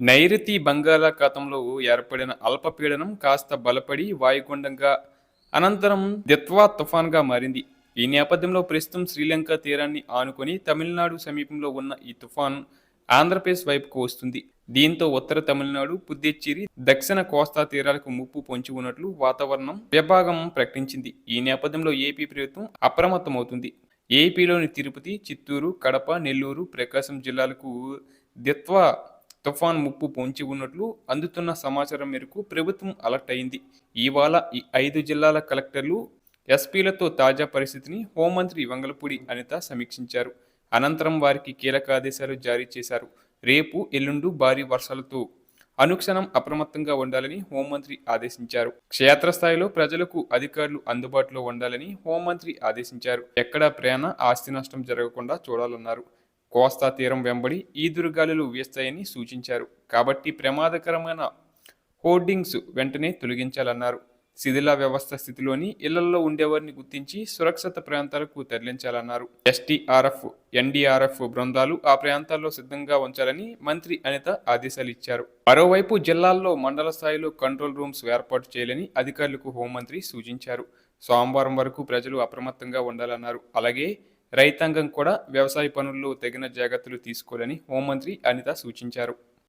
నైరుతి బంగాళాఖాతంలో ఏర్పడిన అల్పపీడనం కాస్త బలపడి వాయుగుండంగా అనంతరం దిత్వా తుఫాన్గా మారింది. ఈ నేపథ్యంలో ప్రస్తుతం శ్రీలంక తీరాన్ని ఆనుకొని తమిళనాడు సమీపంలో ఉన్న ఈ తుఫాన్ ఆంధ్రప్రదేశ్ వైపుకు వస్తుంది. దీంతో ఉత్తర తమిళనాడు పుదుచ్చేరి దక్షిణ కోస్తా తీరాలకు ముప్పు పొంచి ఉన్నట్లు వాతావరణం విభాగం ప్రకటించింది. ఈ నేపథ్యంలో ఏపీ ప్రభుత్వం అప్రమత్తమవుతుంది. ఏపీలోని తిరుపతి చిత్తూరు కడప నెల్లూరు ప్రకాశం జిల్లాలకు దిత్వా తుఫాన్ ముప్పు పొంచి ఉన్నట్లు అందుతున్న సమాచారం మేరకు ప్రభుత్వం అలర్ట్ అయింది. ఇవాళ ఈ ఐదు జిల్లాల కలెక్టర్లు ఎస్పీలతో తాజా పరిస్థితిని హోంమంత్రి వంగలపూడి అనిత సమీక్షించారు. అనంతరం వారికి కీలక ఆదేశాలు జారీ చేశారు. రేపు ఎల్లుండు భారీ వర్షాలతో అనుక్షణం అప్రమత్తంగా ఉండాలని హోంమంత్రి ఆదేశించారు. క్షేత్రస్థాయిలో ప్రజలకు అధికారులు అందుబాటులో ఉండాలని హోంమంత్రి ఆదేశించారు. ఎక్కడా ప్రయాణ ఆస్తి నష్టం జరగకుండా చూడాలన్నారు. కోస్తా తీరం వెంబడి ఈదురుగాలులు వీస్తాయని సూచించారు. కాబట్టి ప్రమాదకరమైన హోర్డింగ్స్ వెంటనే తొలగించాలన్నారు. శిథిల వ్యవస్థ స్థితిలోని ఇళ్ళలో ఉండేవారిని గుర్తించి సురక్షిత ప్రాంతాలకు తరలించాలన్నారు. ఎస్టీఆర్ఎఫ్ ఎన్డీఆర్ఎఫ్ బృందాలు ఆ ప్రాంతాల్లో సిద్ధంగా ఉంచాలని మంత్రి అనిత ఆదేశాలు ఇచ్చారు మరోవైపు జిల్లాల్లో మండల స్థాయిలో కంట్రోల్ రూమ్స్ ఏర్పాటు చేయాలని అధికారులకు హోంమంత్రి సూచించారు. సోమవారం వరకు ప్రజలు అప్రమత్తంగా ఉండాలన్నారు. అలాగే రైతాంగం కూడా వ్యవసాయ పనుల్లో తగిన జాగ్రత్తలు తీసుకోవాలని హోంమంత్రి అనిత సూచించారు.